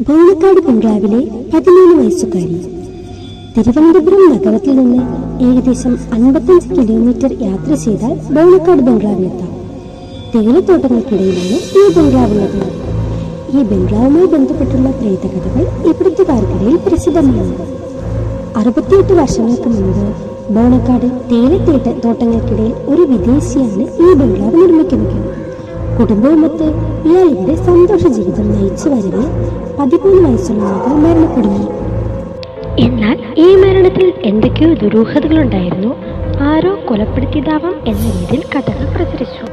ബോണക്കാട് ബംഗ്ലാവിലെ പതിമൂന്ന് വയസ്സുകാരി. തിരുവനന്തപുരം നഗരത്തിൽ നിന്ന് ഏകദേശം അൻപത്തഞ്ച് കിലോമീറ്റർ യാത്ര ചെയ്താൽ ബോണക്കാട് ബംഗ്ലാവിലെത്താം. തേയിലത്തോട്ടങ്ങൾക്കിടയിലാണ് ഈ ബംഗ്ലാവുള്ളത്. ഈ ബംഗ്ലാവുമായി ബന്ധപ്പെട്ടുള്ള പ്രേതകഥകൾ ഇവിടുത്തുകാർക്കിടയിൽ പ്രസിദ്ധമാണ്. അറുപത്തിയെട്ട് വർഷങ്ങൾക്ക് മുൻപ് ബോണക്കാട് തേയിലത്തേട്ട തോട്ടങ്ങൾക്കിടയിൽ ഒരു വിദേശിയാണ് ഈ ബംഗ്ലാവ് നിർമ്മിക്കുന്നത്. കുടുംബവുമൊത്ത് ഇവിടെ സന്തോഷ ജീവിതം നയിച്ചു വരവെ പതിമൂന്ന് വയസ്സുള്ള മകൾ മരണപ്പെടുന്നു. എന്നാൽ ഈ മരണത്തിൽ എന്തൊക്കെയോ ദുരൂഹതകളുണ്ടായിരുന്നു. ആരോ കൊലപ്പെടുത്തിയതാവാം എന്ന രീതിയിൽ കഥകൾ പ്രചരിച്ചു.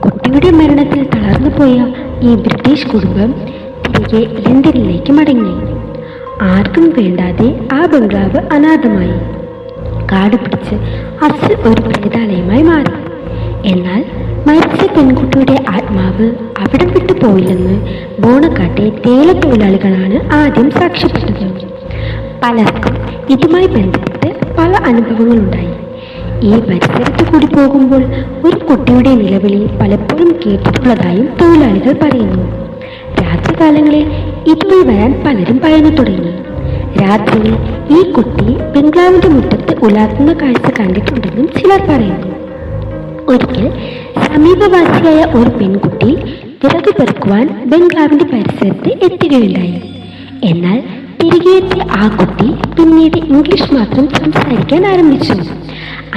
കുട്ടിയുടെ മരണത്തിൽ തളർന്നുപോയ ഈ ബ്രിട്ടീഷ് കുടുംബം തിരികെ ലണ്ടനിലേക്ക് മടങ്ങി. ആർക്കും വേണ്ടാതെ ആ ബംഗ്ലാവ് അനാഥമായി. കാട് പിടിച്ച് അസ് ഒരു പ്രേതാലയമായി മാറി. എന്നാൽ മരിച്ച പെൺകുട്ടിയുടെ ആത്മാവ് അവിടെ വിട്ടു പോയില്ലെന്ന് ബോണക്കാട്ടെ തേല തൊഴിലാളികളാണ് ആദ്യം സാക്ഷ്യപ്പെട്ടത്. പലർക്കും ഇതുമായി ബന്ധപ്പെട്ട് പല അനുഭവങ്ങളുണ്ടായി. ഈ പരിസരത്ത് കൂടി പോകുമ്പോൾ ഒരു കുട്ടിയുടെ നിലവിളി പലപ്പോഴും കേട്ടിട്ടുള്ളതായും തൊഴിലാളികൾ പറയുന്നു. രാത്രികാലങ്ങളിൽ ഇതുവഴി വരാൻ പലരും പറയുന്നു തുടങ്ങി. രാത്രിയിൽ ഈ കുട്ടി ബംഗ്ലാവിന്റെ മുറ്റത്ത് ഉലാത്തുന്ന കാഴ്ച കണ്ടിട്ടുണ്ടെന്നും ചിലർ പറയുന്നു. ഒരിക്കൽ സമീപവാസിയായ ഒരു പെൺകുട്ടി വിറക് പെറുക്കുവാൻ ബംഗ്ലാവിന്റെ പരിസരത്ത് എത്തുകയുണ്ടായി. എന്നാൽ തിരികെ എത്തിയ ആ കുട്ടി പിന്നീട് ഇംഗ്ലീഷ് മാത്രം സംസാരിക്കാൻ ആരംഭിച്ചു.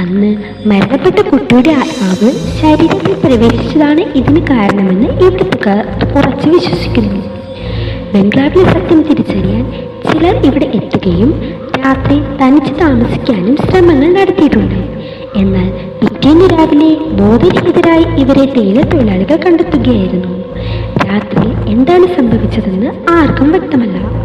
അന്ന് മരണപ്പെട്ട കുട്ടിയുടെ ആത്മാവ് ശരീരത്തിൽ പ്രവേശിച്ചതാണ് ഇതിന് കാരണമെന്ന് ഇവിടുത്തുകാർ ഉറച്ചു വിശ്വസിക്കുന്നു. ബംഗ്ലാവിലെ സത്യം തിരിച്ചറിയാൻ ചിലർ ഇവിടെ എത്തുകയും രാത്രി തനിച്ച് താമസിക്കാനും ശ്രമങ്ങൾ നടത്തിയിട്ടുണ്ട്. പിറ്റേന്ന് രാവിലെ ബോധരഹിതരായി ഇവരെ തേയില തൊഴിലാളികൾ കണ്ടെത്തുകയായിരുന്നു. രാത്രി എന്താണ് സംഭവിച്ചതെന്ന് ആർക്കും വ്യക്തമല്ല.